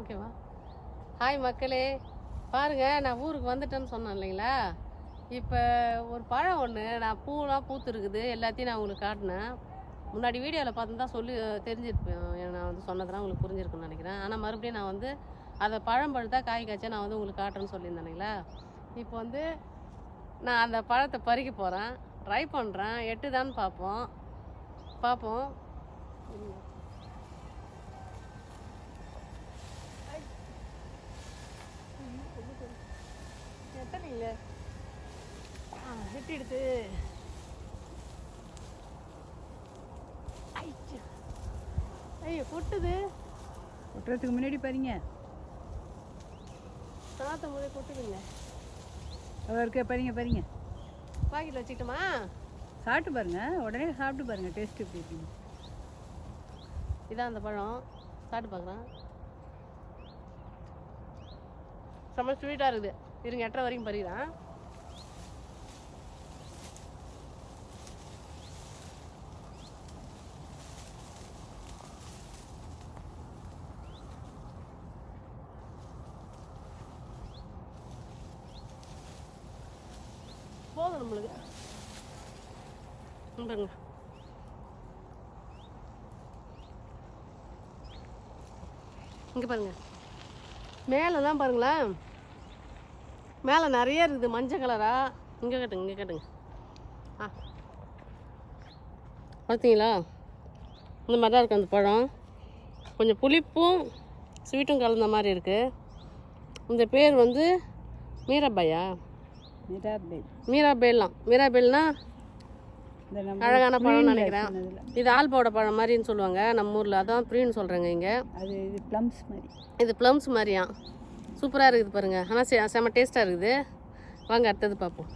ஓகேவா? ஹாய் மக்களே. பாருங்கள் நான் ஊருக்கு வந்துட்டேன்னு சொன்னேன் இல்லைங்களா? இப்போ ஒரு பழம் ஒன்று நான் பூலாம் பூத்துருக்குது எல்லாத்தையும் நான் உங்களுக்கு காட்டினேன். முன்னாடி வீடியோவில் பார்த்து தான் சொல்லி தெரிஞ்சிருப்பேன். நான் வந்து சொன்னதெல்லாம் உங்களுக்கு புரிஞ்சிருக்குன்னு நினைக்கிறேன். ஆனால் மறுபடியும் நான் வந்து அதை பழம் பழுத்தா காய் காய்ச்சா நான் வந்து உங்களுக்கு காட்டுறேன்னு சொல்லியிருந்தேன் இப்போ வந்து நான் அந்த பழத்தை பறிக்க போகிறேன் ட்ரை பண்ணுறேன் எட்டுதான்னு பார்ப்போம். பார்ப்போம். எத்தனைங்க ஆ எட்டிடுது ஐயோ ஐயோ கொட்டுது. கொட்டுறதுக்கு முன்னாடி பாருங்க. தாத்த முறை கொட்டுதுங்க. இருக்க பாருங்க பாருங்க. பாக்கெட்டில் வச்சுக்கிட்டோமா? சாப்பிட்டு பாருங்க. உடனே சாப்பிட்டு பாருங்க டேஸ்ட் எப்படி இருக்குன்னு. இதான் அந்த பழம். சாப்பிட்டு பார்க்குறேன் செம்ம ஸ்வீட்டாக இருக்குது. இருங்க எட்டரை வரைக்கும் பறிக்கிறேன் போதும் நம்மளுக்கு. பாருங்க. இங்கே பாருங்க. தான் பாருங்களேன். மேலே நிறைய இருக்குது. மஞ்சள் கலரா? இங்கே கட்டுங்க இங்கே கட்டுங்க. ஆ. பார்த்தீங்களா இந்த மாதிரி தான் இருக்குது அந்த பழம். கொஞ்சம் புளிப்பும் ஸ்வீட்டும் கலந்த மாதிரி இருக்குது இந்த பேர் வந்து மீராபாயா? மிராபேல். மீராபேல்லாம். மீராபேல்னா அழகான பழம்னு green நினைக்கிறேன். இது ஆல்போட பழம் மாதிரின்னு சொல்லுவாங்க. நம்ம ஊரில். அதான் ப்ரீன்னு சொல்கிறாங்க இங்கே. அது இது ப்ளம்ஸ் மாதிரி. இது ப்ளம்ஸ் மாதிரியா? சூப்பராக இருக்குது பாருங்கள் ஆனால் செ செம்ம டேஸ்ட்டாக இருக்குது. வாங்க அடுத்தது பார்ப்போம்.